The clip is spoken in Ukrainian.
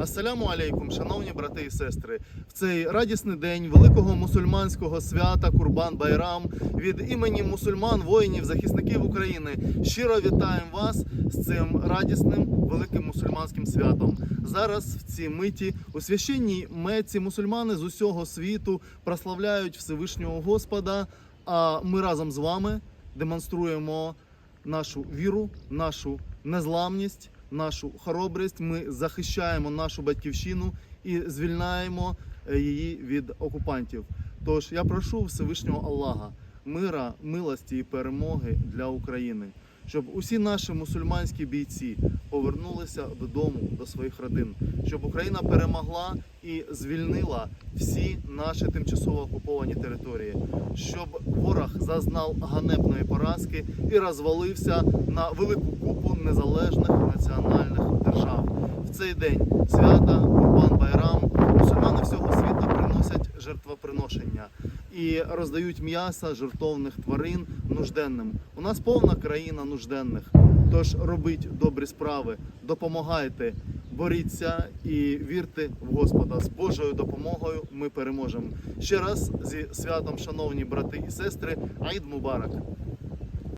Ассаляму алейкум, шановні брати і сестри. В цей радісний день великого мусульманського свята Курбан Байрам від імені мусульман, воїнів, захисників України щиро вітаємо вас з цим радісним великим мусульманським святом. Зараз в цій миті у священній меці мусульмани з усього світу прославляють Всевишнього Господа. А ми разом з вами демонструємо нашу віру, нашу незламність, нашу хоробрість. Ми захищаємо нашу батьківщину і звільняємо е, її від окупантів. Тож я прошу Всевишнього Аллаха мира, милості і перемоги для України, щоб усі наші мусульманські бійці повернулися додому до своїх родин, щоб Україна перемогла і звільнила всі наші тимчасово окуповані території, щоб ворог зазнав ганебної поразки і розвалився на велику купу незалежних національних держав. В цей день свята Курбан Байрам мусульмани всього світу приносять жертвоприношення і роздають м'ясо жертовних тварин нужденним. У нас повна країна нужденних. Тож робіть добрі справи, допомагайте, боріться і вірте в Господа. З Божою допомогою ми переможемо. Ще раз зі святом, шановні брати і сестри, Аїд Мубарак!